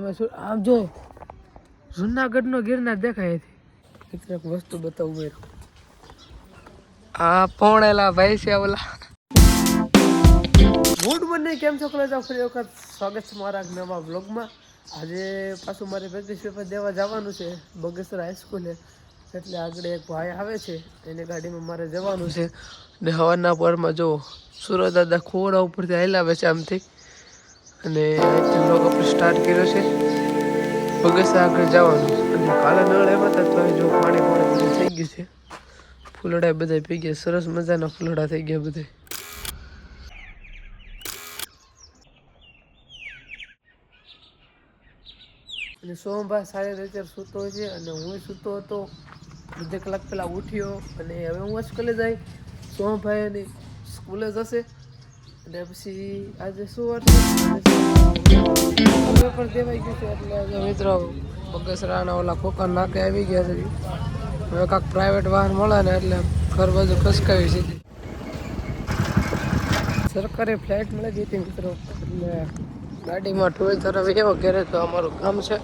આમ જો, જુનાગઢનો ગિરનાર દેખાય છે. એક વસ્તુ બતાવું આ પોણેલા ભાઈ છે ઓલા. ગુડ મોર્નિંગ, કેમ છો કલેજ ફરી વખત સ્વાગત છે મારા નવા વ્લોગમાં. આજે પાછું મારે પ્રેક્ટિસ પેપર દેવા જવાનું છે, બગેસર હાઈસ્કૂલે એટલે આગળ એક ભાઈ આવે છે, એની ગાડીમાં મારે જવાનું છે. ને હવાના પરમાં જો સુરત દાદા ખોડા ઉપરથી હાલ્યા છે આમથી. અને લોક આપણે સ્ટાર્ટ કર્યો છે. બગસરા આગળ જવાનું. અને કાલે નળ આવ્યા હતા તો જો પાણી પાણી બધું થઈ ગયું છે. ફૂલડા બધા પી ગયા. સરસ મજાના ફૂલડા થઈ ગયા બધા અને સોમભાઈ સારી રીતે સૂતો છે. અને હું સૂતો હતો. અડધે કલાક પહેલાં ઉઠ્યો. અને હવે હું જ સ્કૂલે જાય સોમભાઈ એની સ્કૂલે જશે અને પછી આજે હતું પેપર દેવાઈ ગયું છે એટલે આજે મિત્રો બગસરાના ઓલા ખોખા નાકે આવી ગયા છે. હવે કાંક પ્રાઇવેટ વાહન મળે ને એટલે ઘર બાજુ ખસકાવી સીધી. સરકારી ફ્લાઇટ મળી ગઈ હતી મિત્રો. એટલે ગાડીમાં ટોલ તરફ એવો ઘેરે તો અમારું કામ છે.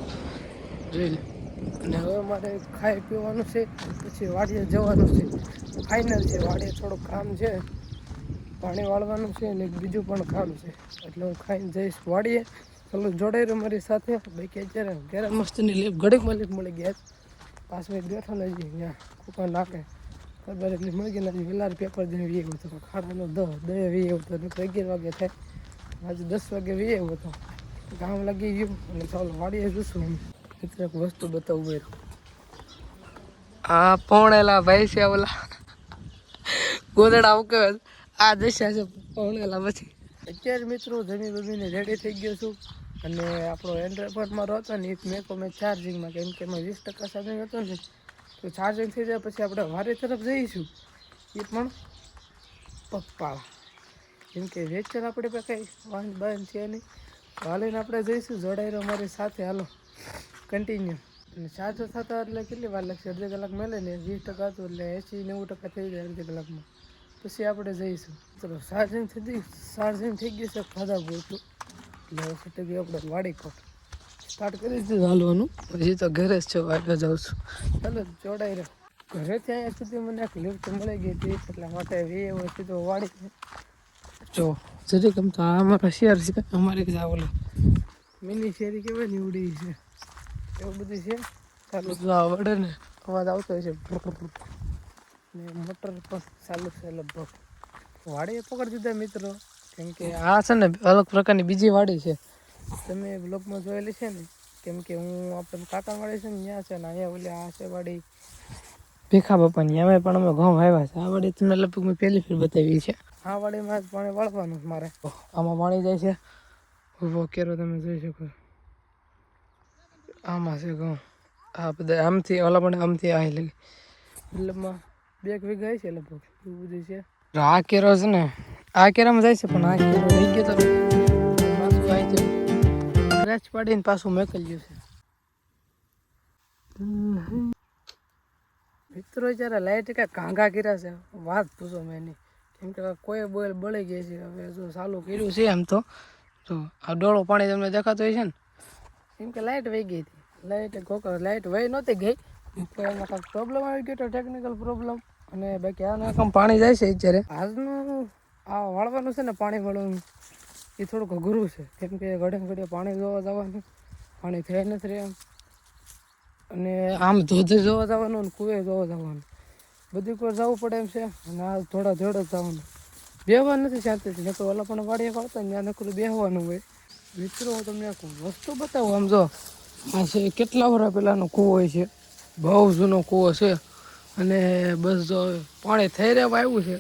જોઈ લે. અને હવે મારે ખાઈ પીવાનું છે, પછી વાડીએ જવાનું છે. ફાઇનલ છે, વાડીએ થોડુંક કામ છે. પાણી વાળવાનું છે અને બીજું પણ કામ છે. એટલે હું ખાઈને જઈશ વાડીએ. ચાલો, જોડાઈ રહ્યો મારી સાથે. બાકી અત્યારે ઘેરા મસ્તની લીપ ઘડીકમાં લીપ મળી ગયા પાછળ બેઠો ને હજી અહીંયા કૂકા નાખે. ખબર એટલી મળી ગઈ ને હજી વેલાર પેપર દઈને વી આવ્યો હતો. ખાડાનો દહ, દહે વી આવ્યો હતો. નકર અગિયાર વાગે થાય. આજે દસ વાગે વી આવ્યો હતો. કામ લાગી ગયું. અને ચાલો વાડીએ જોશું હું મિત્ર એક વસ્તુ બતાવું આ પોણેલા ભાઈ છે ઓલા. ગોદડા ઉકે આ દશા છે પોણેલા પછી. અત્યારે મિત્રો જમી બમીને રેડી થઈ ગયો છું. અને આપણો એન્ડ્રોઇડમાં મારો હતો ને, એક મેં તો મેં ચાર્જિંગમાં કેમ કે એમાં વીસ ટકા ચાર્જિંગ હતો ને તો ચાર્જિંગ થઈ જાય પછી આપણે વારે તરફ જઈશું. એ પણ પપ્પા કેમ કે વેચર આપણે પણ કંઈ વાહન બંધ છે નહીં. હાલીને આપણે જઈશું. જોડાયેલો મારી સાથે હાલો. કન્ટિન્યુ અને ચાર્જર થતા એટલે કેટલી વાર લાગશે? અડધી કલાક મળે ને, વીસ ટકા હતું એટલે એસી નેવું ટકા થઈ જાય અડધી કલાકમાં. પછી આપણે જઈશું. ચલો ચાર્જિંગ થઈ ગઈ ચાર્જિંગ થઈ ગયું છે, ખાધા પૂરતું એટલે ફૂટી આપણે વાડી ખોટ સ્ટાર્ટ કરી દીધું હાલવાનું. પછી તો ઘરે જ છે, વાગે જાઉં છું. ચાલો જોડાઈ રહ્યો. ઘરે ત્યાં સુધી મને એક લિફ્ટ મળી ગઈ હતી, એટલા માટે એ વસ્તુ તો વાડી જો, જરી કેમ તો આ અમારા શેર છે, અમારે જ આ ઓલો મિની શેરી કેવાય ને, ઉડી છે. એવું બધું છે? ચાલો આવડે ને અવાજ આવતો હોય છે. ને મોટર પણ ચાલુ છે લગભગ. વાડીએ પકડી દીધા મિત્રો. કેમ કે આ છે ને અલગ પ્રકારની બીજી વાડી છે. તમે બ્લોગમાં જોયેલી છે ને, કેમ કે હું આપણે કાકા છે ને, ત્યાં છે ને, અહીંયા ઓલી આ છે વાડી. ભીખા બાપાની અમે પણ અમે ઘઉં આવ્યા છે. આ વાડી તમને લગભગ મેં પહેલી ફેર બતાવી છે. આ વાડીમાં જ પાણી વાળવાનું મારે. આમાં પાણી જાય છે? ઊભો કેરો તમે જોઈ શકો. આમાં છે ઘઉં. આ બધા આમથી, ઓલા પણ આમથી આ લગી મતલબમાં બે વીઘા છે લગભગ, એવું બધું છે. આ કેરો છે ને, આ કેરામાં જાય છે, પણ આ કેરો લઈ ગયો તો પાછું આવી ગયું સ્ક્રેચ પાડીને પાછું મોકલ્યું છે. મિત્રો, જ્યારે લાઇટ કાંઈ કાંગા કર્યા છે, વાત પૂછો મેં એની. કેમ કે કોઈ બોલ બળી ગઈ છે, હવે જો ચાલુ કર્યું છે એમ તો. જો આ ડોળો પાણી તમને દેખાતો હોય છે ને, કેમ કે લાઇટ વહી ગઈ હતી. લાઇટ કોકર લાઇટ વહી નહોતી ગઈ. એમાં કાંઈક પ્રોબ્લેમ આવી ગયો તો ટેકનિકલ પ્રોબ્લેમ અને બાકી આના કામ પાણી જાય છે અત્યારે. આજનું આ વાળવાનું છે ને પાણી વાળવાનું, એ થોડુંક અઘરું છે. કેમ કે ઘડે ઘડે પાણી જોવા જવાનું, પાણી થઈ નથી એમ. અને આમ ધોધ જોવા જવાનું અને કુએ જોવા જવાનું. બધી કોઈ જવું પડે એમ છે. અને આ થોડા જ જવાનું. બેહવા નથી શાંતિથી તો ઓલા પણ વાડીએ પડતા ને ત્યાં નકરું બેહવાનું હોય. મિત્રો, હું તમને એક વસ્તુ બતાવું આમ જો. આ છે કેટલા વર્ષ પહેલાંનો કૂવો છે? બહુ જૂનો કૂવો છે. અને બસ જો પાણી થઈ રહેવા આવ્યું છે.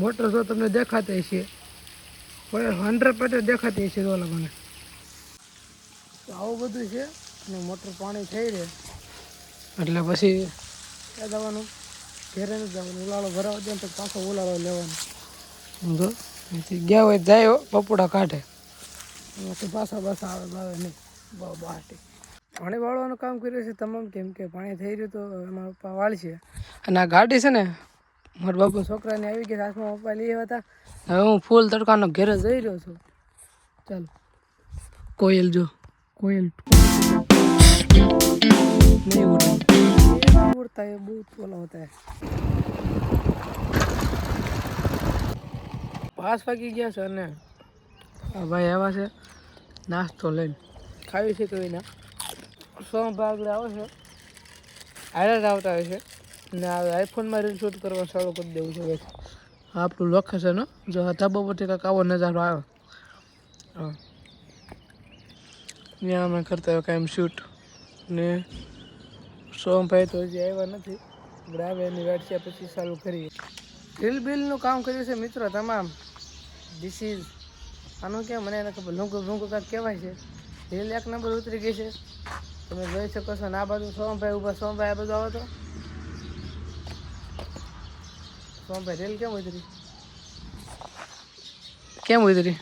મોટર જો તમને દેખાતી છે હંડ્રેડ પર્સન્ટ દેખાતી છે ઓલા મને. તો આવું બધું છે અને મોટર પાણી થઈ રહે એટલે પછી ક્યાં જવાનું? ઘેરે નથી જવાનું. ઉલાળો ભરાવા દે તો પાછો ઉલાળો લેવાનો. સમજો ગયા હોય જાય પપોડા કાઢે પાછા પાછા આવે ભાવે નહીં. બહુ બહાટી પાણી વાળવાનું કામ કર્યું છે તમામ કેમ કે પાણી થઈ રહ્યું તો મારા પપ્પા વાળશે. અને આ ગાડી છે ને મારા બાપુ છોકરાને આવી ગયા હાથમાં પપ્પા લઈ હતા. હવે હું ફૂલ તડકાનો ઘેરે જઈ રહ્યો છું. ચાલો કોયલ જો કોયલ ઉડતા. એ બહુ ઓલા હોતા. પાસ પાકી ગયા છે અને ભાઈ આવ્યા છે નાસ્તો લઈને. ખાવી છે કોઈ ના? સો ભાગ આવે છે. આયરા જ આવતા હોય છે. ને આ આઈફોનમાં રીલ શૂટ કરવા ચાલુ કરી દેવું છે હવે આપણું લોકેશન જો ધાબા પરથી કાંઈક આવો નજારો આવે ત્યાં અમે કરતા હોય કાંઈ શૂટ ને સોમભાઈ તો હજી આવ્યા નથી. ગ્રાવે એની વાટ છે, પછી ચાલુ કરીએ. રીલ બિલનું કામ કર્યું છે મિત્રો તમામ. ધીસ ઇઝ આનું કેમ મને એને ખબર લૂંકું લૂંગું કાંઈક કહેવાય છે. રીલ એક નંબર ઉતરી ગઈ છે. તમે જોઈ શકો છો ને આ બાજુ સોમભાઈ ઊભા. સોમભાઈ આ બાજુ આવો તો. સોમભાઈ રેલ કેમ ઉતરી? કેમ ઉતરી?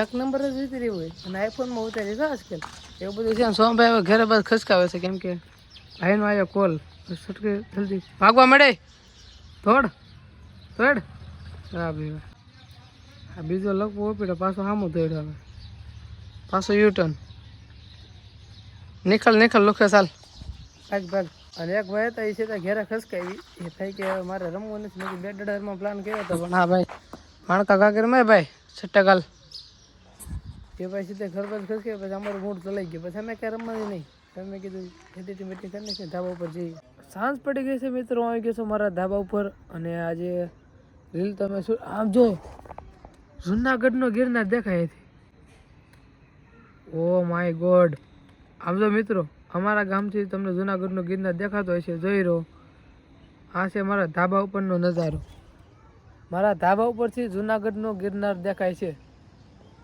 એક નંબર જ ઉતરી હોય. અને આઈફોનમાં ઉતારી છે આજકાલ. એવું બધું છે સોમભાઈ હવે ઘરે બસ ખસકાવે છે કેમ કે ભાઈનો આવ્યો કોલ છટકે જલ્દી. ભાગવા મળે? થોડ થોડ હા ભાઈ આ બીજો લખવો ઓપીડો પાછો સામો દોડ્યો હવે. પાછો યુટર્ન નિખલ નિખલ લુખે ચાલ. ભાગ ભાગ. અને એક ભાઈ હતા એ ત્યાં ઘેરે ખસકાવી એ થાય કે મારે રમવું નથી. મેં બે ડડારમાં પ્લાન કર્યો હતો પણ હા ભાઈ. માણકા કાકર મેં ભાઈ, છઠ્ઠા કાલ તે ભાઈ સીધે ઘર પર ખસકે પછી અમારું મૂડ ચલાઈ ગયું. પછી અમે કાંઈ રમવાની નહીં. તમે કીધું ખેતી મેટી કરી નાખીએ, ધાબા ઉપર જઈએ. સાંજ પડી ગઈ છે મિત્રો આવી ગયો છું મારા ધાબા ઉપર. અને આજે રીલ તમે શું આમ જો, જુનાગઢનો ગિરનાર દેખાય હતી ઓ માય ગોડ. આમ જો મિત્રો, અમારા ગામથી તમને જુનાગઢનો ગિરનાર દેખાતો હોય છે જોઈ રહો. આ છે મારા ધાબા ઉપરનો નજારો. મારા ધાબા ઉપરથી જુનાગઢનો ગિરનાર દેખાય છે.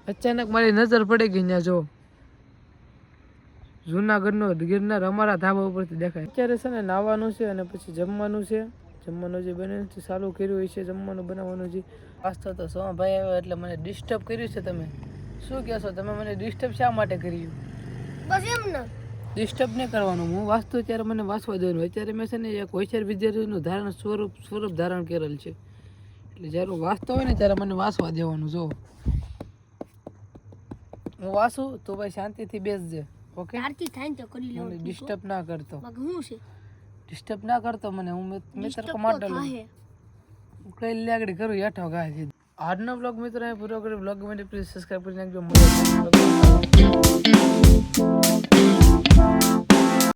અચાનક મારી નજર પડી ગઈ ત્યાં, જો. જુનાગઢનો ગિરનાર અમારા ધાબા ઉપરથી દેખાય. અત્યારે છે ને નાવાનું છે અને પછી જમવાનું છે. જમવાનું જે બને છે, ચાલુ કર્યું હોય છે, જમવાનું બનાવવાનું છે. પાસ્તા તો સો ભાઈ આવ્યો એટલે મને ડિસ્ટર્બ કર્યું છે તમે. શું કહેશો, તમે મને ડિસ્ટર્બ શા માટે કર્યું? બસ એમ ને. ડિસ્ટર્બ નહીં કરવાનું. હું વાંચતો ત્યારે મને વાંચવા દેવાનું. અત્યારે મેં છે ને એક હોશિયાર વિદ્યાર્થીનું ધારણ સ્વરૂપ સ્વરૂપ ધારણ કરેલ છે. એટલે જ્યારે હું વાંચતો હોય ને ત્યારે મને વાંચવા દેવાનું જો. હું વાંચું તો ભાઈ શાંતિથી બેસજે ઓકે? આરતી થાય તો કરી મને લેવું ડિસ્ટર્બ ના કરતો. હું છે? ડિસ્ટર્બ ના કરતો મને. હું કો તો માટલું કઈ લાગડી કરું હેઠો ગાય છે. આજનો બ્લોગ મિત્રો પૂરો કર્યો. બ્લોગ મને પ્લીઝ સબસ્ક્રાઈબ કરી નાખજો thank you